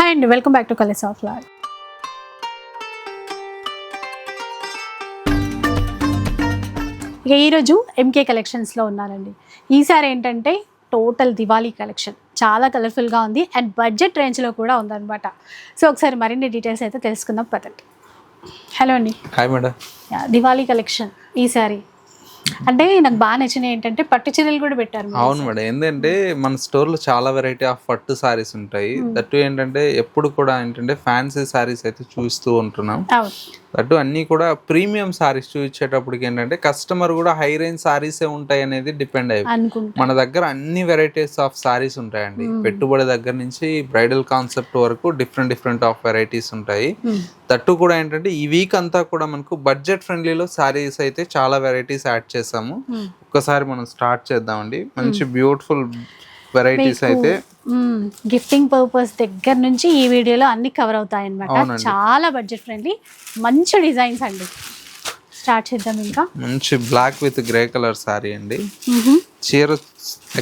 Hi అండి welcome back to colours of lad ఇక ఈరోజు ఎంకే కలెక్షన్స్లో ఉన్నానండి ఈసారి ఏంటంటే టోటల్ దివాళీ కలెక్షన్ చాలా కలర్ఫుల్గా ఉంది అండ్ బడ్జెట్ రేంజ్లో కూడా ఉందన్నమాట. సో ఒకసారి మరిన్ని డీటెయిల్స్ అయితే తెలుసుకుందాం పదండి. హలో అండి. హాయ్ మేడం దివాళీ కలెక్షన్ ఈసారి అంటే నాకు బాగా నచ్చినవి ఏంటంటే పట్టు చీరలు కూడా పెట్టారు. అవును మేడం. ఏంటంటే మన స్టోర్లో చాలా వెరైటీ ఆఫ్ పట్టు సారీస్ ఉంటాయి. దట్టు ఏంటంటే ఎప్పుడు కూడా ఏంటంటే ఫ్యాన్సీ సారీస్ అయితే చూస్తూ ఉంటున్నాం. దట్టు అన్నీ కూడా ప్రీమియం సారీస్ చూపించేటప్పటికి ఏంటంటే కస్టమర్ కూడా హై రేంజ్ సారీసే ఉంటాయి అనేది డిపెండ్ అయ్యి మన దగ్గర అన్ని వెరైటీస్ ఆఫ్ సారీస్ ఉంటాయండి. పెట్టుబడి దగ్గర నుంచి బ్రైడల్ కాన్సెప్ట్ వరకు డిఫరెంట్ డిఫరెంట్ ఆఫ్ వెరైటీస్ ఉంటాయి. దట్టు కూడా ఏంటంటే ఈ వీక్ అంతా కూడా మనకు బడ్జెట్ ఫ్రెండ్లీలో సారీస్ అయితే చాలా వెరైటీస్ యాడ్ చేసాము. ఒక్కసారి మనం స్టార్ట్ చేద్దామండి. మంచి బ్యూటిఫుల్ వెరైటీస్ అయితే గిఫ్టింగ్ పర్పస్ దగ్గర నుంచి ఈ వీడియోలో అన్ని కవర్ అవుతాయి అనమాట. చాలా బడ్జెట్ ఫ్రెండ్లీ మంచి డిజైన్స్ అండి. స్టార్ట్ చేద్దాం ఇంకా. మంచి black with grey colour sari అండి. చీర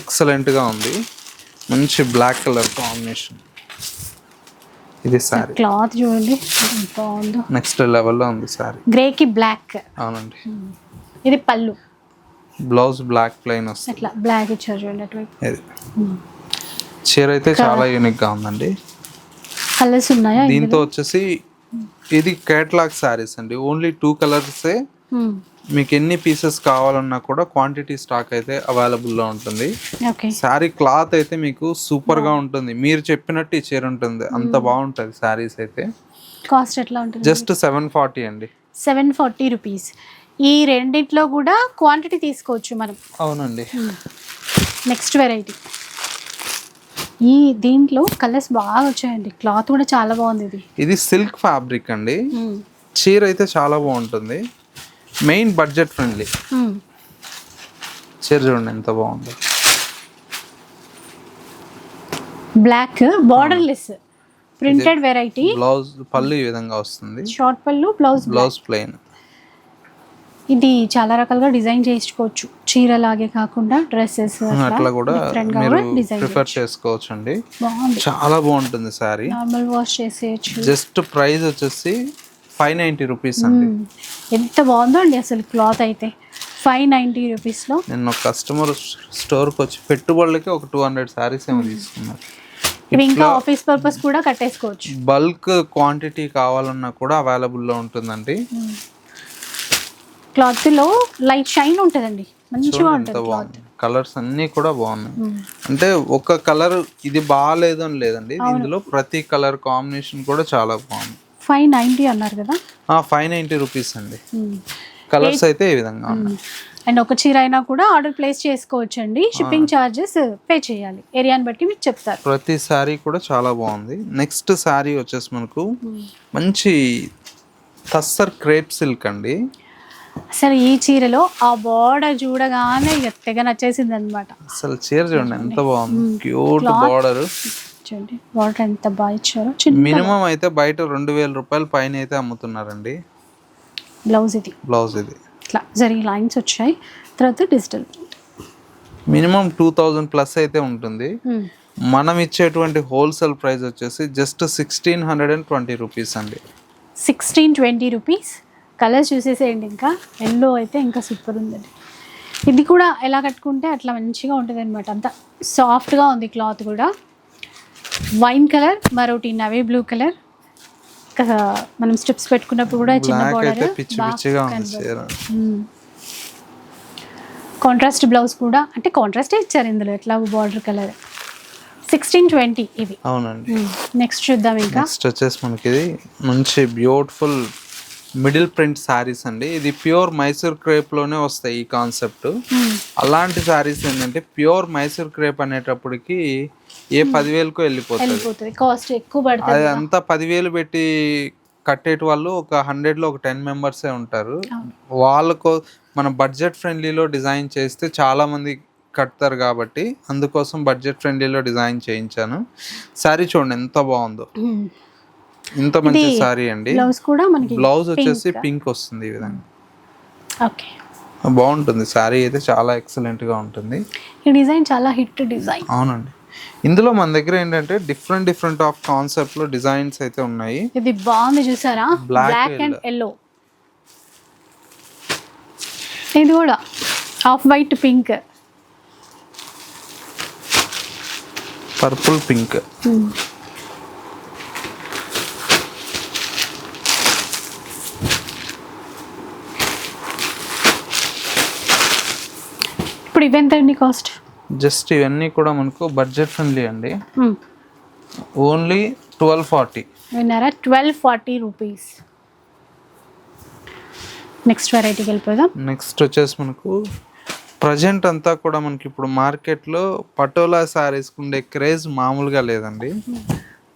ఎక్సలెంట్గా ఉంది. మంచి బ్లాక్ కలర్ కాంబినేషన్ ఇది సారీ క్లాత్ చూడండి. బాగుందో నెక్స్ట్ లెవెల్లో ఉంది సారీ గ్రేకి బ్లాక్ అవునండి. ఇది పళ్ళు. బ్లౌజ్ బ్లాక్ ప్లెయిన్ వస్తుంది. ఇట్లా బ్లాక్ ఇచ్చారు చూడండి అటువైపు. చీర అయితే చాలా యూనిక్గా ఉందండి. కలర్స్ ఉన్నాయా దీంతో వచ్చేసి ఇది కేటలాగ్ సారీస్ అండి. ఓన్లీ టూ కలర్సే మీకు ఎన్ని పీసెస్ కావాలన్నా కూడా క్వాంటిటీ స్టాక్ అయితే available లో ఉంటుంది. ఓకే శారీ క్లాత్ అయితే మీకు సూపర్గా ఉంటుంది. మీరు చెప్పినట్టు ఈ చీర ఉంటుంది. అంత బాగుంటుంది శారీస్ అయితే. కాస్ట్ ఎట్లా ఉంటుంది? జస్ట్ సెవెన్ ఫార్టీ అండి. సెవెన్ ఫార్టీ రూపీస్ ఈ రెండిట్లో కూడా క్వాంటిటీ తీసుకోవచ్చు మనం. అవునండి. నెక్స్ట్ వెరైటీ ఈ దీంట్లో కలర్స్ బాగా వచ్చాయండి. క్లాత్ కూడా చాలా బాగుంది ఇది. ఇది సిల్క్ ఫ్యాబ్రిక్ అండి. చీర అయితే చాలా బాగుంటుంది. Main budget friendly. చీర చూడండి ఎంత బాగుంది. Black border less printed variety blouse పళ్ళు ఈ విధంగా వస్తుంది. షార్ట్ పళ్ళు బ్లౌజ్ బ్లౌజ్ ప్లెయిన్. ఇది చాలా రకాలుగా డిజైన్ చేసుకోవచ్చు చీర లాగే కాకుండా డ్రెస్సెస్ అట్లా కూడా ప్రిఫర్ చేసుకోవచ్చు అండి చాలా బాగుంటుంది సారీ నార్మల్ వాష్ చేసేయచ్చు. జస్ట్ ప్రైస్ వచ్చేసి ఫైవ్ నైంటీ రూపీస్ అండి. ఎంత బాగుందో అండి అసలు క్లాత్ అయితే. ఫైవ్ నైంటీ రూపీస్లో. నిన్న కస్టమర్ స్టోర్కి వచ్చి పెట్టుబడులకి ఒక టూ హండ్రెడ్ సారీస్ ఏమో తీసుకున్నారు. ఇవి ఇంకా ఆఫీస్ పర్పస్ కూడా కట్టేసుకోవచ్చు. బల్క్ క్వాంటిటీ కావాలన్నా కూడా అవైలబుల్లో ఉంటుందండి. క్లాత్లో లైట్ షైన్ ఉంటుందండి. మంచిగా ఉంటుంది క్లాత్. కలర్స్ అన్నీ కూడా బాగున్నాయి. అంటే ఒక కలర్ ఇది బాగాలేదు అని లేదండి. ఇందులో ప్రతి కలర్ కాంబినేషన్ కూడా చాలా బాగుంది. ఫైవ్ నైంటీ అన్నారు కదా? ఫైవ్ నైంటీ రూపీస్ అండి. కలర్స్ అయితే ఈ విధంగా ఉన్నాయి. అండ్ ఒక చీర అయినా కూడా ఆర్డర్ ప్లేస్ చేసుకోవచ్చు అండి షిప్పింగ్ ఛార్జెస్ పే చేయాలి. ఏరియాని బట్టి మీకు చెప్తారు. ప్రతి శారీ కూడా చాలా బాగుంది. నెక్స్ట్ శారీ వచ్చేసి మనకు మంచి తస్సర్ క్రేప్ సిల్క్ అండి. అసలు ఈ చీరలో ఆ బార్డర్ చూడగానే ఇక తెగ నచ్చేసింది అనమాట అసలు చీర చూడండి ఎంత బాగుంది. క్యూట్ బార్డర్ చూడండి బార్డర్ ఎంత బాగా ఇచ్చారో. మినిమం అయితే బయట రెండు వేల రూపాయల పైన అయితే అమ్ముతున్నారండి. బ్లౌజ్ ఇది. బ్లౌజ్ ఇది. ఇట్లా జరిగి లైన్స్ వచ్చాయి. తర్వాత digital minimum two thousand plus అయితే ఉంటుంది. మనం ఇచ్చేటువంటి హోల్సేల్ ప్రైస్ వచ్చేసి just sixteen hundred and twenty rupees అండి. సిక్స్టీన్ ట్వంటీ రూపీస్ కలర్స్ చూసేసేయండి ఇంకా. ఎల్లో అయితే ఇంకా సూపర్ ఉందండి. ఇది కూడా ఎలా కట్టుకుంటే అట్లా మంచిగా ఉంటుంది అనమాట అంత సాఫ్ట్గా ఉంది క్లాత్ కూడా. వైన్ కలర్ మరొకటి నవీ బ్లూ కలర్ మనం స్టెప్స్ పెట్టుకున్నప్పుడు కూడా చిన్న బార్డర్ కాంట్రాస్ట్ బ్లౌజ్ కూడా అంటే కాంట్రాస్ట్ ఇచ్చారు ఇందులో ఎట్లా బార్డర్ కలర్ సిక్స్టీన్ ట్వంటీ ఇవి. అవునండి. నెక్స్ట్ చూద్దాం ఇంకా. నెక్స్ట్ వచ్చేసి మనకి ఇది మంచి బ్యూటిఫుల్ మిడిల్ ప్రింట్ శారీస్ అండి. ఇది ప్యూర్ మైసూర్ క్రేప్లోనే వస్తాయి ఈ కాన్సెప్ట్. అలాంటి శారీస్ ఏంటంటే ప్యూర్ మైసూర్ క్రేప్ అనేటప్పటికి ఏ పదివేలకు వెళ్ళిపోతుంది. కాస్ట్ ఎక్కువ పడుతుంది అది అంతా పదివేలు పెట్టి కట్టేటి వాళ్ళు ఒక హండ్రెడ్లో ఒక టెన్ మెంబర్సే ఉంటారు. వాళ్ళకు మన బడ్జెట్ ఫ్రెండ్లీలో డిజైన్ చేస్తే చాలా మంది కడతారు కాబట్టి అందుకోసం బడ్జెట్ ఫ్రెండ్లీలో డిజైన్ చేయించాను. శారీ చూడండి ఎంత బాగుందో. ఇంత మంచి శారీ అండి. బ్లౌజ్ కూడా మనకి బ్లౌజ్ వచ్చేసి పింక్ వస్తుంది ఈ విధంగా. ఓకే. బాగుంటుంది. శారీ అయితే చాలా ఎక్సలెంట్గా ఉంటుంది. ఈ డిజైన్ చాలా హిట్ డిజైన్. అవునండి. ఇందులో మన దగ్గర ఏంటంటే డిఫరెంట్ డిఫరెంట్ ఆఫ్ కాన్సెప్ట్లో డిజైన్స్ అయితే ఉన్నాయి. ఇది బాగుంది చూసారా? బ్లాక్ అండ్ ఎల్లో ఇది కూడా off white pink purple pink ఇప్పుడు ఇవెంత అండి కాస్ట్ జస్ట్ ఇవన్నీ కూడా మనకు బడ్జెట్ ఫ్రెండ్లీ అండి. ఓన్లీ ట్వెల్వ్ ఫార్టీ విన్నారా? ట్వెల్వ్ ఫార్టీ రూపీస్ నెక్స్ట్ వెరైటీకి వెళ్ళిపోదాం. నెక్స్ట్ వచ్చేసి మనకు ప్రజెంట్ అంతా కూడా మనకి ఇప్పుడు మార్కెట్లో పటోలా శారీస్ ఉండే క్రేజ్ మామూలుగా లేదండి.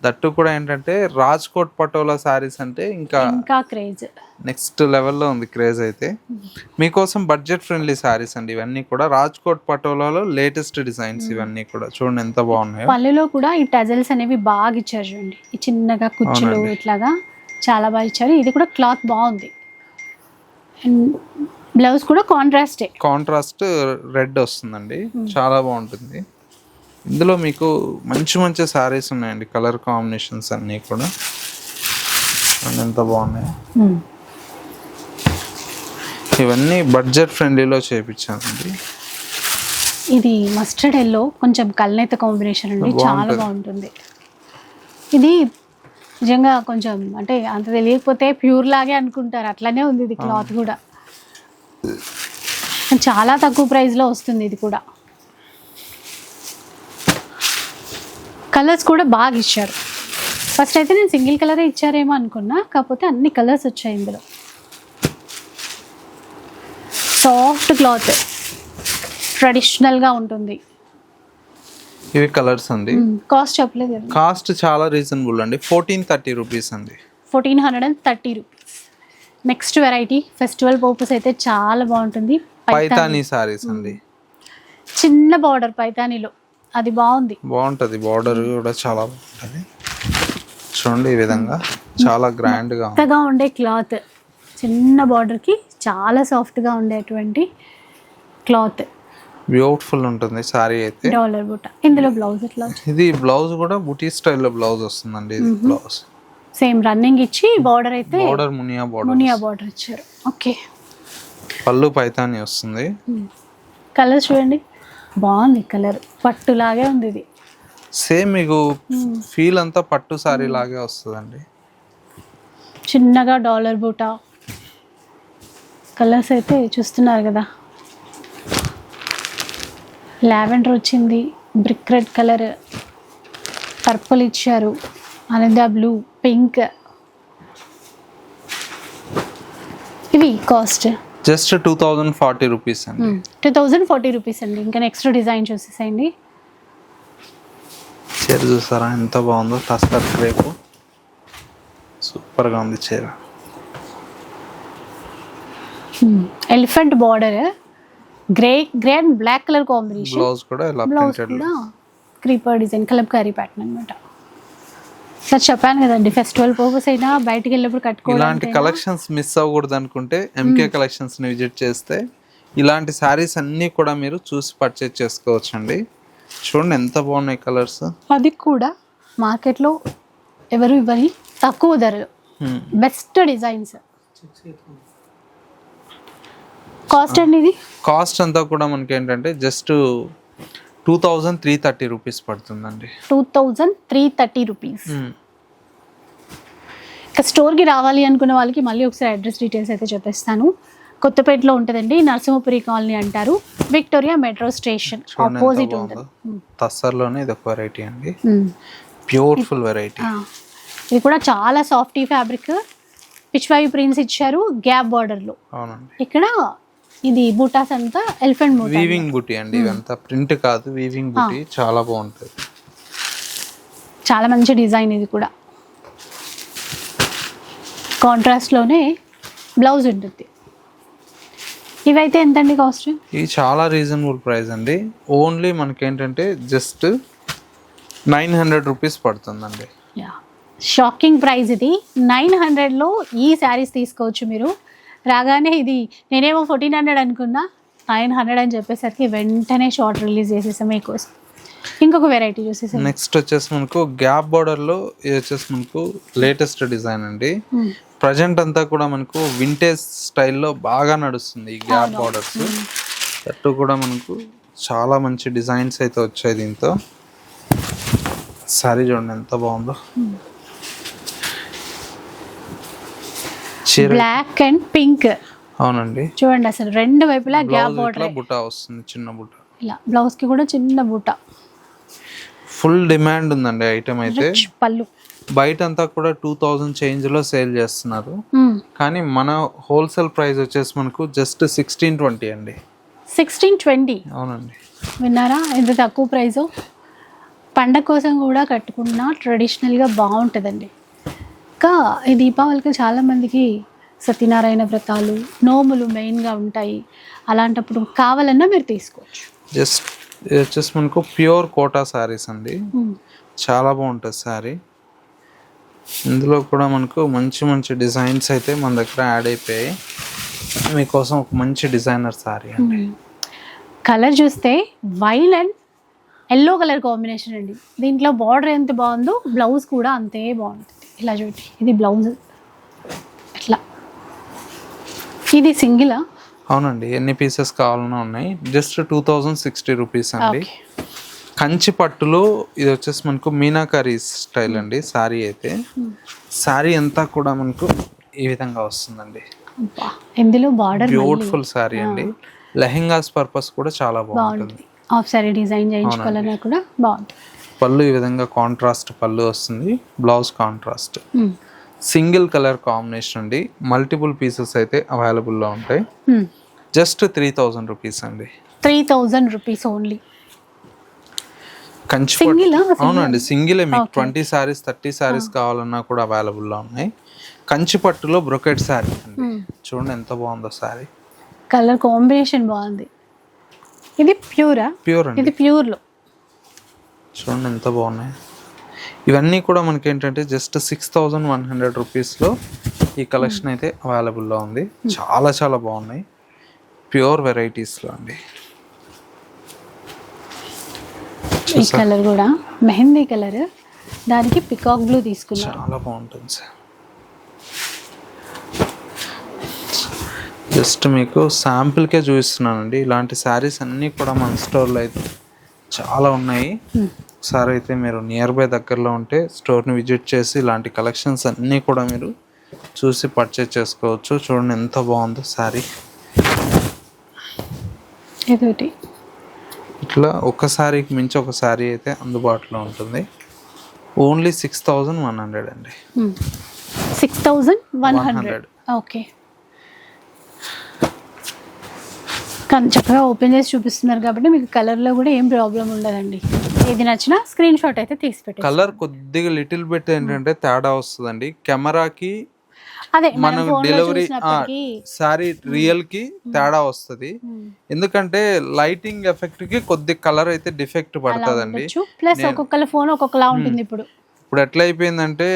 దట్టు కూడా ఏంటంటే రాజ్కోట్ పటోలా శారీస్ అంటే ఇంకా ఇంకా క్రేజ్ నెక్స్ట్ లెవెల్లో ఉంది క్రేజ్ అయితే. మీకోసం బడ్జెట్ ఫ్రెండ్లీ శారీస్ అండి ఇవన్నీ కూడా. రాజ్కోట్ పటోలాలో లేటెస్ట్ డిజైన్స్ ఇవన్నీ కూడా. చూడండి ఎంత బాగున్నాయో. పళ్ళులో కూడా ఈ టజల్స్ అనేవి బాగా ఇచ్చారు చూడండి. ఈ చిన్నగా కుచ్చులు. ఇట్లాగా చాలా బాగా ఇచ్చారు. ఇది కూడా క్లాత్ బాగుంది. అండ్ బ్లౌజ్ కూడా కాంట్రాస్టే. కాంట్రాస్ట్ రెడ్ వస్తుందండి. చాలా బాగుంటుంది. ఇందులో మీకు మంచి మంచి శారీస్ ఉన్నాయండి. కలర్ కాంబినేషన్స్ అన్నీ కూడా. ఎంత బాగున్నాయి. ఇవన్నీ బడ్జెట్ ఫ్రెండ్లీలో చేయించానండి ఇది మస్టర్డ్ ఎల్లో కొంచెం కల్నేత కాంబినేషన్ అండి చాలా బాగుంటది. ఇది నిజంగా కొంచెం అంటే అంత తెలియకపోతే ప్యూర్ లాగే అనుకుంటారు అట్లనే ఉంది ఇది క్లాత్ కూడా. చాలా తక్కువ ప్రైస్లో వస్తుంది ఇది కూడా. కలర్స్ కూడా బాగా ఇచ్చారు. ఫస్ట్ అయితే నేను సింగిల్ కలరే ఇచ్చారేమో అనుకున్నా కాకపోతే అన్ని కలర్స్ వచ్చాయి ఇందులో. సాఫ్ట్ క్లాత్ ట్రెడిషనల్గా ఉంటుంది. ఇవి కలర్స్ అండి. కాస్ట్ చెప్పలేదు కాస్ట్ చాలా రీజనబుల్ అండి. ఫోర్టీన్ థర్టీ రూపీస్ అండి. Fourteen hundred and thirty rupees. Next variety festival purpose అయితే చాలా బాగుంటుంది. పైతాని శారీస్ అండి. చిన్న బార్డర్ పైతానీలో. అది బాగుంది. బాగుంటుంది. బార్డర్ కూడా చాలా బాగుంటుంది. చూడండి ఈ విధంగా. చాలా గ్రాండ్గా ఉంది. మెత్తగా ఉండే క్లాత్. చిన్న బార్డర్కి చాలా సాఫ్ట్గా ఉండేటువంటి క్లాత్ బ్యూటిఫుల్ ఉంటుంది శారీ అయితే. డాలర్ బుట్ట. ఇందులో బ్లౌజ్ ఎట్లా ఇది బ్లౌజ్ కూడా బుటీ స్టైల్లో బ్లౌజ్ వస్తుందండి ఇది బ్లౌజ్ సేమ్ రన్నింగ్ ఇచ్చి బార్డర్ అయితే border Muniya border Muniya border ఇచ్చారు. ఓకే పళ్ళు పైతాని వస్తుంది. కలర్ చూడండి. బాగుంది కలర్ పట్టులాగే ఉంది ఇది. సేమ్ మీకు ఫీల్ అంతా పట్టు సారీ లాగే వస్తుందండి. చిన్నగా డాలర్ బూటా కలర్స్ అయితే చూస్తున్నారు కదా. లావెండర్ వచ్చింది. Brick red colour. పర్పుల్ ఇచ్చారు. అనందా బ్లూ పింక్. ఇవి cost. Just two thousand forty rupees అండి. టూ థౌజండ్ ఫార్టీ రూపీస్ అండి. ఇంకా నెక్స్ట్ డిజైన్ చూసేసేయండి. చీర చూసారా? ఎంత బాగుందో టస్టర్ క్రేపు. సూపర్గా ఉంది చీర. Elephant border grey grey and black colour combination blouse కూడా ఇలా బ్లౌజ్ కూడా క్రీపర్ డిజైన్ కలంకారీ ప్యాటర్న్ అనమాట సార్ చెప్పాను కదండి ఫెస్టివల్ పర్పస్ అయినా బయటికి వెళ్ళినప్పుడు ఇలాంటి కట్టుకోవడానికి కలెక్షన్స్ మిస్ అవ్వకూడదు అనుకుంటే ఎంకే కలెక్షన్స్ని విజిట్ చేస్తే ఇలాంటి శారీస్ అన్నీ కూడా మీరు చూసి పర్చేజ్ చేసుకోవచ్చు అండి చూడండి ఎంత బాగున్నాయి కలర్స్ అది కూడా మార్కెట్లో ఎవరు ఇవ్వని తక్కువ ధరలు. బెస్ట్ డిజైన్స్ కాస్ట్ అండి ఇది? కాస్ట్ అంతా కూడా మనకి ఏంటంటే just two thousand three thirty rupees పడుతుందండి. Two thousand three thirty rupees. ఇక స్టోర్కి రావాలి అనుకున్న వాళ్ళకి మళ్ళీ ఒకసారి అడ్రస్ డీటెయిల్స్ అయితే చెప్పేస్తాను. కొత్తపేటలో ఉంటుందండి నరసింహపురి కాలనీ అంటారు. విక్టోరియా మెట్రో స్టేషన్ ఆపోజిట్ ఉంటుంది. తస్సర్లోనే ఇది ఒక వెరైటీ అండి. బ్యూటిఫుల్ వెరైటీ ఇది కూడా చాలా సాఫ్టీ ఫ్యాబ్రిక్. పిచ్వాయి ప్రింట్స్ ఇచ్చారు గ్యాప్ బార్డర్లో. అవునండి. ఇక్కడ ఇది బూటాస్ అంతా ఎలిఫెంట్ బూటా వీవింగ్ బుటీ అండి ఇవంతా ప్రింట్ కాదు వీవింగ్ బుటీ చాలా బాగుంటుంది. చాలా మంచి డిజైన్ ఇది కూడా. కాంట్రాస్ట్లోనే బ్లౌజ్ ఉంటుంది. ఇవైతే ఎంతండి కాస్ట్? ఇది చాలా రీజనబుల్ ప్రైస్ అండి. ఓన్లీ మనకేంటంటే జస్ట్ నైన్ హండ్రెడ్ రూపీస్ పడుతుందండి. యా షాకింగ్ ప్రైస్ ఇది. నైన్ హండ్రెడ్లో ఈ శారీస్ తీసుకోవచ్చు మీరు. రాగానే ఇది నేనేమో ఫోర్టీన్ హండ్రెడ్ అనుకున్నా నైన్ హండ్రెడ్ అని చెప్పేసరికి వెంటనే షార్ట్ రిలీజ్ చేసేసాం మీకోసం. ఇంకొక వెరైటీ చూసేసి. నెక్స్ట్ వచ్చేసి మనకు గ్యాప్ బార్డర్లో ఇది వచ్చేసి మనకు లేటెస్ట్ డిజైన్ అండి. ప్రజెంట్ అంతా కూడా మనకు వింటేజ్ స్టైల్లో బాగా నడుస్తుంది ఈ గ్యాప్ బార్డర్స్ అట్టు కూడా మనకు చాలా మంచి డిజైన్స్ అయితే వచ్చాయి దీంతో. సారీ చూడండి ఎంత బాగుందో చీర బ్లాక్ అండ్ పింక్ అవునండి. చూడండి అసలు రెండు వైపులా గ్యాప్ బార్డర్ ఇట్లా బుటా వస్తుంది చిన్న బుట్ట ఇలా బ్లౌజ్కి కూడా చిన్న బూట. ఫుల్ డిమాండ్ ఉందండి ఐటమ్ అయితే. పళ్ళు. బయట అంతా కూడా టూ థౌజండ్ చేంజ్లో సేల్ చేస్తున్నారు. కానీ మన హోల్సేల్ ప్రైస్ వచ్చేసి మనకు జస్ట్ సిక్స్టీన్ ట్వంటీ అండి. సిక్స్టీన్ ట్వంటీ అవునండి. విన్నారా? ఎంత తక్కువ ప్రైస్ పండగ కోసం కూడా కట్టుకున్నా ట్రెడిషనల్గా బాగుంటుందండి. ఇంకా ఈ దీపావళికి చాలామందికి సత్యనారాయణ వ్రతాలు నోములు మెయిన్గా ఉంటాయి. అలాంటప్పుడు కావాలన్నా మీరు తీసుకోవచ్చు. జస్ట్ వచ్చేసి మనకు ప్యూర్ కోటా శారీస్ అండి. చాలా బాగుంటుంది శారీ ఇందులో కూడా మనకు మంచి మంచి డిజైన్స్ అయితే మన దగ్గర యాడ్ అయిపోయాయి. మీకోసం ఒక మంచి డిజైనర్ శారీ అండి. కలర్ చూస్తే వైల్ అండ్ ఎల్లో కలర్ కాంబినేషన్ అండి. దీంట్లో బార్డర్ ఎంత బాగుందో బ్లౌజ్ కూడా అంతే బాగుంటుంది. ఇలా చూడండి ఇది బ్లౌజ్ ఇట్లా ఇది సింగిలా? అవునండి ఎన్ని పీసెస్ కావాలన్నా ఉన్నాయి. Just two thousand sixty rupees అండి. కంచి పట్టులో ఇది వచ్చేసి మనకు మీనాకరీ స్టైల్ అండి శారీ అయితే. శారీ అంతా కూడా మనకు ఈ విధంగా వస్తుందండి. ఇందులో బార్డర్ బ్యూటిఫుల్ శారీ అండి. లెహెంగాస్ పర్పస్ కూడా చాలా బాగుంటుంది. సారీ డిజైన్ చేయించుకోవాలన్నా కూడా బాగుంటుంది పళ్ళు ఈ విధంగా కాంట్రాస్ట్ పళ్ళు వస్తుంది. Blouse contrast. Single colour combination అండి. మల్టిపుల్ పీసెస్ అయితే అవైలబుల్లో ఉంటాయి. జస్ట్ త్రీ థౌజండ్ రూపీస్ అండి. Three thousand rupees only Kanchi అవునండి సింగిలే మీకు. ట్వంటీ శారీస్ థర్టీ శారీస్ కావాలన్నా కూడా అవైలబుల్లో ఉన్నాయి. కంచి పట్టులో బ్రొకెట్ శారీ అండి. చూడండి ఎంత బాగుందో శారీ కలర్ కాంబినేషన్ బాగుంది. ఇది ప్యూరా ప్యూర్ ఇది ప్యూర్లో చూడండి ఎంత బాగున్నాయి. ఇవన్నీ కూడా మనకి ఏంటంటే just six thousand one hundred రూపీస్లో ఈ కలెక్షన్ అయితే అవైలబుల్లో ఉంది. చాలా చాలా బాగున్నాయి. ప్యూర్ వెరైటీస్లో అండి. ఈ కలర్ కూడా మెహందీ కలర్ దానికి పికాక్ బ్లూ తీసుకున్నారు చాలా బాగుంటుంది సార్. జస్ట్ మీకు శాంపిల్కే చూపిస్తున్నానండి. ఇలాంటి శారీస్ అన్నీ కూడా మన స్టోర్లో అయితే చాలా ఉన్నాయి. ఒకసారి అయితే మీరు నియర్ బై దగ్గరలో ఉంటే స్టోర్ని విజిట్ చేసి ఇలాంటి కలెక్షన్స్ అన్నీ కూడా మీరు చూసి పర్చేజ్ చేసుకోవచ్చు. చూడండి ఎంత బాగుందో శారీ ఇదొకటి ఇట్లా ఒక శారీకి మించి ఒక శారీ అయితే అందుబాటులో ఉంటుంది. Only six thousand one hundred అండి. Six thousand one hundred okay కానీ చక్కగా ఓపెన్ చేసి చూపిస్తున్నారు కాబట్టి మీకు కలర్లో కూడా ఏం ప్రాబ్లం ఉండదండి. ఏది నచ్చినా స్క్రీన్ షాట్ అయితే తీసి పెట్టండి కలర్ కొద్దిగా లిటిల్ బిట్ ఏంటంటే తేడా వస్తుందండి. కెమెరాకి అదే మనం డెలివరీ సారీ రియల్కి తేడా వస్తుంది. ఎందుకంటే లైటింగ్ ఎఫెక్ట్కి కొద్ది కలర్ అయితే డిఫెక్ట్ పడుతుందండి. ప్లస్ ఒక్కొక్కల ఫోన్ ఒక్కొక్కలా ఉంటుంది ఇప్పుడు. ఇప్పుడు ఎట్లా అయిపోయిందంటే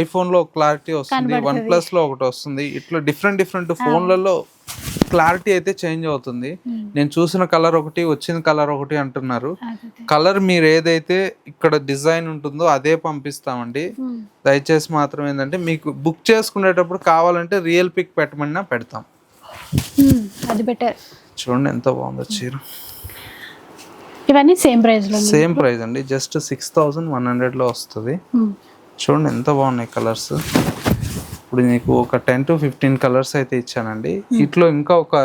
ఐఫోన్లో క్లారిటీ వస్తుంది వన్ ప్లస్లో ఒకటి వస్తుంది. ఇట్లా డిఫరెంట్ డిఫరెంట్ ఫోన్లలో క్లారిటీ అయితే చేంజ్ అవుతుంది. నేను చూసిన కలర్ ఒకటి వచ్చిన కలర్ ఒకటి అంటున్నారు. కలర్ మీరు ఏదైతే ఇక్కడ డిజైన్ ఉంటుందో అదే పంపిస్తామండి. దయచేసి మాత్రం ఏంటంటే మీకు బుక్ చేసుకునేటప్పుడు కావాలంటే రియల్ పిక్ పెట్టమన్నా పెడతాం. మ్మ్. అది బెటర్ చూడండి ఎంత బాగుందో చీర. ఇవన్నీ సేమ్ ప్రైస్లో సేమ్ ప్రైస్ అండి. జస్ట్ సిక్స్ థౌజండ్ వన్ హండ్రెడ్లో వస్తుంది. మ్మ్. చూడండి ఎంత బాగున్నాయి కలర్స్ ఇప్పుడు నీకు ఒక టెన్ టు ఫిఫ్టీన్ కలర్స్ అయితే ఇచ్చానండి. ఇట్లో ఇంకా ఒక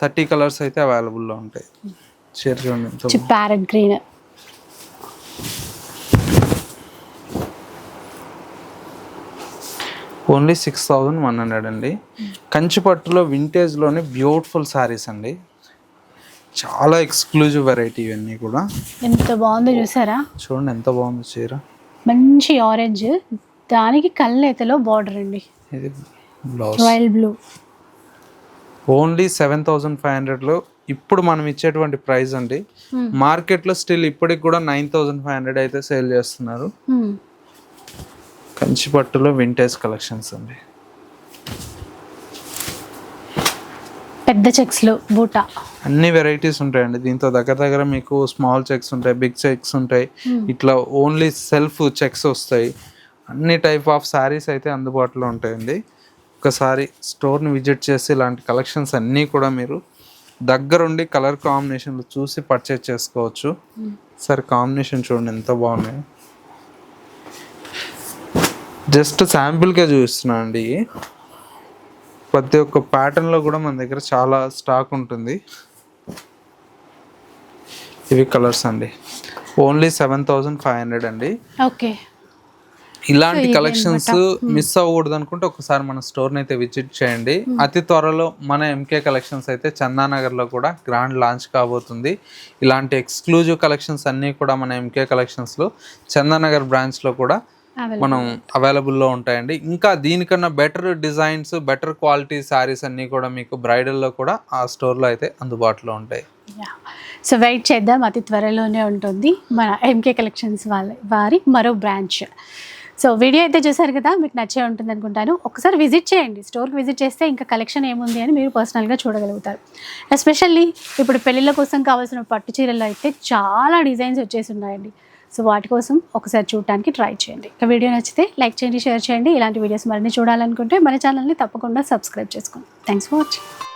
థర్టీ కలర్స్ అయితే అవైలబుల్లో ఉంటాయి. చీర చూడండి parrot green only six thousand one hundred అండి. కంచి పట్టులో వింటేజ్లోనే బ్యూటిఫుల్ శారీస్ అండి. చాలా ఎక్స్క్లూజివ్ వెరైటీ ఇవన్నీ కూడా. ఎంత బాగుందో చూసారా? చూడండి ఎంత బాగుంది చీర. మంచి ఆరెంజ్ దానికి కళ్ళేతలో బార్డర్ అండి. ఇది blouse royal blue only seven thousand five హండ్రెడ్లో ఇప్పుడు మనం ఇచ్చేటువంటి ప్రైస్ అండి. Hmm. మార్కెట్లో స్టిల్ ఇప్పటికి కూడా నైన్ థౌజండ్ ఫైవ్ హండ్రెడ్ అయితే సేల్ చేస్తున్నారు. కంచి పట్టులో వింటేజ్ కలెక్షన్స్ అండి. పెద్ద చెక్స్లు బూటా. అన్ని వెరైటీస్ ఉంటాయండి. దీంతో దగ్గర దగ్గర మీకు స్మాల్ చెక్స్ ఉంటాయి బిగ్ చెక్స్ ఉంటాయి. ఇట్లా ఓన్లీ సెల్ఫ్ చెక్స్ వస్తాయి. అన్ని టైప్ ఆఫ్ శారీస్ అయితే అందుబాటులో ఉంటాయండి. ఒకసారి స్టోర్ని విజిట్ చేసి ఇలాంటి కలెక్షన్స్ అన్నీ కూడా మీరు దగ్గరుండి కలర్ కాంబినేషన్లు చూసి పర్చేజ్ చేసుకోవచ్చు. సరే కాంబినేషన్ చూడండి ఎంత బాగున్నాయి. జస్ట్ శాంపిల్కే చూపిస్తున్నాను అండి. ప్రతి ఒక్క ప్యాటర్న్లో కూడా మన దగ్గర చాలా స్టాక్ ఉంటుంది. ఇవి కలర్స్ అండి. Only seven thousand five hundred అండి. ఓకే. ఇలాంటి కలెక్షన్స్ మిస్ అవ్వకూడదు అనుకుంటే ఒకసారి మన స్టోర్ని అయితే విజిట్ చేయండి. అతి త్వరలో మన ఎంకే కలెక్షన్స్ అయితే చందానగర్లో కూడా గ్రాండ్ లాంచ్ కాబోతుంది. ఇలాంటి ఎక్స్క్లూజివ్ కలెక్షన్స్ అన్నీ కూడా మన ఎంకే కలెక్షన్స్లో చందానగర్ బ్రాంచ్లో కూడా మనం అవైలబుల్లో ఉంటాయండి. ఇంకా దీనికన్నా better designs better quality saris అన్నీ కూడా మీకు బ్రైడల్లో కూడా ఆ స్టోర్లో అయితే అందుబాటులో ఉంటాయి. సో వెయిట్ చేద్దాం. అతి త్వరలోనే ఉంటుంది మన ఎంకే కలెక్షన్స్ వాళ్ళ వారి మరో బ్రాంచ్ సో వీడియో అయితే చూసారు కదా? మీకు నచ్చే ఉంటుంది అనుకుంటాను. ఒకసారి విజిట్ చేయండి. స్టోర్కి విజిట్ చేస్తే ఇంకా కలెక్షన్ ఏముంది అని మీరు పర్సనల్గా చూడగలుగుతారు. ఎస్పెషల్లీ ఇప్పుడు పెళ్ళిళ్ళ కోసం కావాల్సిన పట్టు చీరలు అయితే చాలా డిజైన్స్ వచ్చేసి ఉన్నాయండి. సో వాటి కోసం ఒకసారి చూడటానికి ట్రై చేయండి. ఇక వీడియో నచ్చితే లైక్ చేయండి షేర్ చేయండి. ఇలాంటి వీడియోస్ మరిన్ని చూడాలనుకుంటే మన ఛానల్ని తప్పకుండా సబ్స్క్రైబ్ చేసుకోండి. Thanks for watching